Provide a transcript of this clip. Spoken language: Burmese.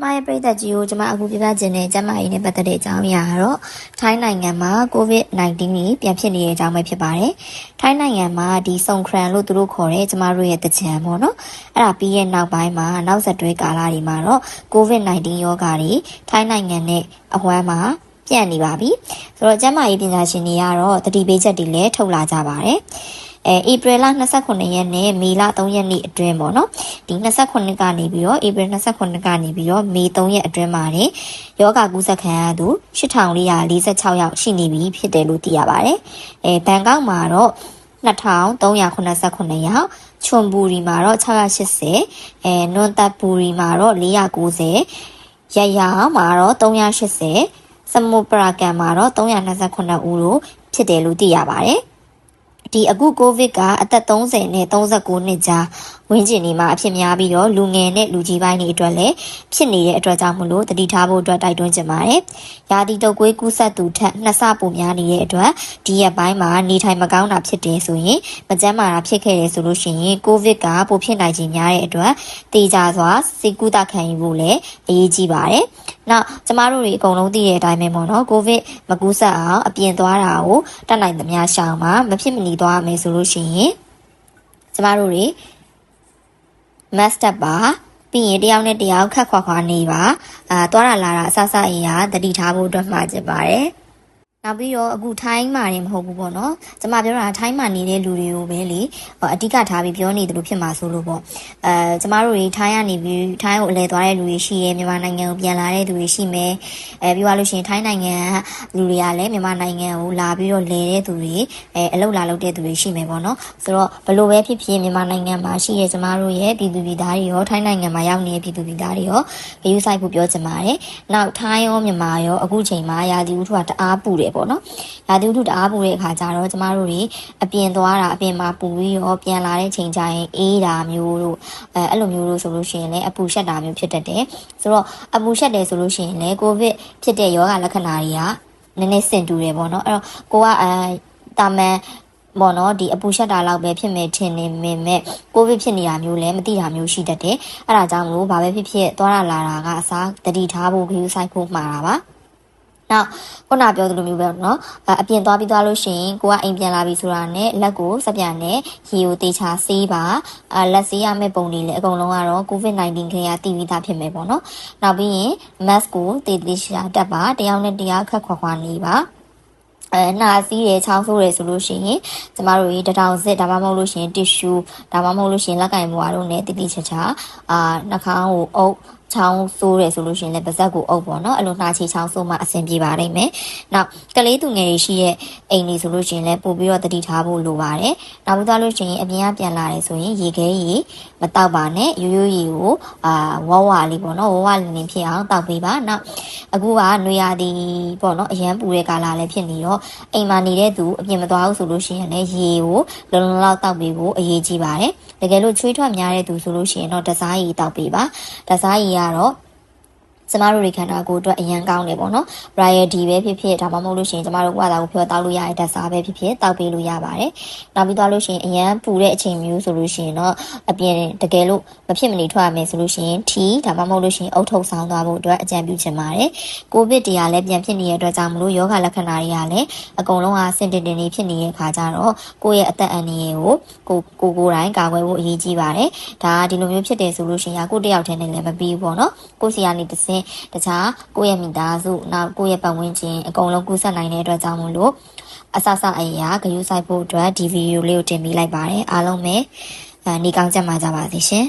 ကျမရဲ့ပြည်သက်ကြီးကိုကျမအခုပြပြခြင်းနဲ့ကျမရေးနဲ့ပတ်သက်တဲ့အကြောင်းအရာကတော့ထိုင်းနိုင်ငံမှာ COVID-19 ကြီးပြန်ဖြစ်နေတဲ့အကြောင်းပဲဖြစ်ပါတယ်။ထိုင်းနိုင်ငံမှာဒီဆုံခရန်လို့သူတို့ခေါ်တဲ့ကျမတို့ရဲ့တကြံပေါ့နော်။အဲ့ဒါပြီးရဲ့နောက်ပိုင်းမှာနောက်ဆက်တွဲကာလတွေမှာတော့ COVID-19 ရောဂါတွေထိုင်းနိုင်ငံနဲ့အဝမ်းမှာပြန့်နေပါပြီ။ဆိုတော့ကျမရေးပညာရှင်တွေကတော့တတိပေးချက်တွေလည်းထုတ်လာကြပါတယ်။ အဲဧပြီလ29ရက်နဲ့မေလ3ရက်နေ့အတွင်းပေါ့နော်ဒီ29ကနေပြီးတော့ဧပြီ29ကနေပြီးတော့မေ3ရက်အတွင်းမှာနေယောဂကူးစက်ခံရသူ8446ယောက်ရှိနေပြီဖြစ်တယ်လို့သိရပါတယ်အဲဘန်ကောက်မှာတော့2389ယောက်ချွန်ဘူရီမှာတော့680အဲနွန်တပ်ဘူရီမှာတော့490ရရမှာတော့380စမုပရာကန်မှာတော့329ဦးလို့ဖြစ်တယ်လို့သိရပါတယ် ဒီအခုကိုဗစ်ကအသက်30နဲ့39နှစ်ကြား ဝင်းကျင်နေမှာအဖြစ်များပြီးတော့လူငယ်နဲ့လူကြီးပိုင်းတွေအတွက်လည်းဖြစ်နေတဲ့အတွက်ကြောင့်မလို့တတိထားဖို့အတွက်တိုက်တွန်းချင်ပါတယ်။ရာသီတုပ်ကွေးကူးစက်သူထက်နှစ်ဆပိုများနေတဲ့အတွက်ဒီရက်ပိုင်းမှာနေထိုင်မကောင်းတာဖြစ်တယ်ဆိုရင်မကျန်းမာတာဖြစ်ခဲ့တယ်ဆိုလို့ရှိရင်ကိုဗစ်ကပိုဖြစ်နိုင်ခြင်းများတဲ့အတွက်တေချာစွာစိတ်ကူးတာခံယူဖို့လည်းအရေးကြီးပါတယ်။နောက်ကျမတို့တွေအကုန်လုံးသိတဲ့အတိုင်းပဲပေါ့နော်ကိုဗစ်မကူးစက်အောင်အပြင်သွားတာကိုတတ်နိုင်သမျှရှောင်ပါမဖြစ်မနေသွားမယ်ဆိုလို့ရှိရင်ကျမတို့တွေ master ပါပြီးရင်တယောက်နဲ့တယောက်ခက်ခွာခွာနေပါအာသွားတာလာတာအဆဆအရာတတိထားဖို့အတွက်မှာကျင်ပါတယ် နောက်ပြီးတော့အခုထိုင်းမှာနေမဟုတ်ဘူးပေါ့နော်။ကျွန်မပြောတာထိုင်းမှာနေတဲ့လူတွေကိုပဲလေအဓိကထားပြီးပြောနေတယ်လို့ဖြစ်မှာဆိုလို့ပေါ့။အဲကျွန်မတို့တွေထိုင်းကနေပြီးထိုင်းကိုအလဲသွားတဲ့လူတွေရှိရဲမြန်မာနိုင်ငံကိုပြန်လာတဲ့လူတွေရှိမယ်။အဲပြီးသွားလို့ရှိရင်ထိုင်းနိုင်ငံကလူတွေကလည်းမြန်မာနိုင်ငံကိုလာပြီးတော့လဲတဲ့သူတွေအဲအလုပ်လာလုပ်တဲ့သူတွေရှိမယ်ပေါ့နော်။ဆိုတော့ဘလို့ပဲဖြစ်ဖြစ်မြန်မာနိုင်ငံမှာရှိရဲကျွန်မတို့ရဲ့ပြည်သူပြည်သားတွေရောထိုင်းနိုင်ငံမှာရောက်နေတဲ့ပြည်သူပြည်သားတွေရောဂရုစိုက်ဖို့ပြောချင်ပါတယ်။နောက်ထိုင်းရောမြန်မာရောအခုချိန်မှာရာသီဥတုကတအားပူတယ်ပေါ့နော်။ရာသီဥတုတအားပူတဲ့အခါကျတော့ကျမတို့တွေအပြင်သွားတာအပြင်မှာပူပြီးတော့ပြန်လာတဲ့ချိန်ကျရင်အေးတာမျိုးတို့အဲအဲ့လိုမျိုးတို့ဆိုလို့ရှိရင်လည်းအပူရှက်တာမျိုးဖြစ်တတ်တယ်။ဆိုတော့အပူရှက်တယ်ဆိုလို့ရှိရင်လည်းကိုဗစ်ဖြစ်တဲ့ယောဂလက္ခဏာတွေကနည်းနည်းဆင်တူတယ်ပေါ့နော်။အဲ့တော့ကိုကအဲတာမန်ပေါ့နော်ဒီအပူရှက်တာလောက်ပဲဖြစ်မယ်ထင်နေပေမဲ့ကိုဗစ်ဖြစ်နေတာမျိုးလည်းမသိတာမျိုးရှိတတ်တယ်အဲ့ဒါကြောင့်မလို့ဘာပဲဖြစ်ဖြစ်သွားတာလာတာကအစားတတိထားဖို့ခရူးဆိုင်ဖို့မှာတာပါ နောက်ခုနပြောသလိုမျိုးပဲเนาะအပြင်သွားပြီးသွားလို့ရှိရင်ကိုကအိမ်ပြန်လာပြီဆိုတာနဲ့လက်ကိုစပြန်နဲ့ရေကိုတေချာဆေးပါအလက်ဆေးရမယ့်ပုံတွေလည်းအကုန်လုံးကတော့ COVID-19 ခင်ရတည်ပြီးသားဖြစ်မယ်ပေါ့เนาะနောက်ပြီးရင် mask ကိုတေတေချာတက်ပါတယောက်နဲ့တယောက်ခက်ခွာခွာနေပါအဲနာစီးရချောင်းဆိုးရဆိုလို့ရှိရင်ကျမတို့ရေတထောင်စစ်ဒါမှမဟုတ်လို့ရှိရင်တစ်ရှူဒါမှမဟုတ်လို့ရှိရင်လက်ကင်ဘွားတို့နဲ့တိတိချာချာအာနှာခေါင်းကိုအုပ် ချောင်းဆိုးတယ်ဆိုလို့ရှိရင်လည်းပါဇက်ကိုအုပ်ပေါ့နော်အဲ့လိုနှာချီချောင်းဆိုးမှအဆင်ပြေပါလိမ့်မယ်။နောက်ကလေးသူငယ်တွေရှိတဲ့အိမ်တွေဆိုလို့ရှိရင်လည်းပို့ပြီးတော့တတိထားဖို့လိုပါတယ်။နောက်ပြီးသွားလို့ရှိရင်အပြင်ကပြန်လာတယ်ဆိုရင်ရေခဲရေမတောက်ပါနဲ့ရိုးရိုးရေကိုအာဝဝလေးပေါ့နော်ဝဝလင်းလင်းဖြစ်အောင်တောက်ပေးပါ။နောက်အခုကနွေရာသီပေါ့နော်အရန်ပူတဲ့ကာလလည်းဖြစ်နေတော့အိမ်မှာနေတဲ့သူအပြင်မသွားဘူးဆိုလို့ရှိရင်လည်းရေကိုလုံလုံလောက်တောက်ပေးဖို့အရေးကြီးပါတယ်။တကယ်လို့ချွေးထွက်များတဲ့သူဆိုလို့ရှိရင်တော့တစားရေတောက်ပေးပါ။တစားရေကတော့ ကျမတို့တွေခန္ဓာကိုယ်အတွက်အရန်ကောင်းတယ်ပေါ့နော်။ variety ပဲဖြစ်ဖြစ်ဒါမှမဟုတ်လို့ရှိရင်ကျမတို့ကတာကိုဖြောတောက်လို့ရတဲ့ဓာတ်စားပဲဖြစ်ဖြစ်တောက်ပေးလို့ရပါတယ်။နောက်ပြီးသွားလို့ရှိရင်အရန်ပူတဲ့အချိန်မျိုးဆိုလို့ရှိရင်တော့အပြင်တကယ်လို့မဖြစ်မနေထွက်ရမယ်ဆိုလို့ရှိရင်ထီဒါမှမဟုတ်လို့ရှိရင်အုတ်ထုတ်ဆောင်သွားဖို့အတွက်အကြံပြုချင်ပါတယ်။ကိုဗစ်တရားလည်းပြန်ဖြစ်နေတဲ့အတွက်ကြောင့်မလို့ယောဂလက္ခဏာတွေကလည်းအကုန်လုံးဟာစင်တင်တင်လေးဖြစ်နေတဲ့အခါကျတော့ကိုယ့်ရဲ့အသက်အန္တရာယ်ကိုကိုကိုကိုယ်တိုင်ကာကွယ်ဖို့အရေးကြီးပါတယ်။ဒါဒီလိုမျိုးဖြစ်တယ်ဆိုလို့ရှိရင်ကိုတယောက်တည်းနဲ့လည်းမပြီးဘူးပေါ့နော်။ကိုယ်စီကနေတစ်စင်းတခြားကိုယ့်ရဲ့မိသားစုနောက်ကိုယ့်ရဲ့ပတ်ဝန်းကျင်အကုန်လုံးကူးစက်နိုင်တဲ့အတွက်ကြောင့်မို့လို့အဆအဆအရာဂရုစိုက်ဖို့အတွက်ဒီဗီဒီယိုလေးကိုတင်ပေးလိုက်ပါတယ်အားလုံးပဲနေကောင်းကြမှာကြပါစေရှင်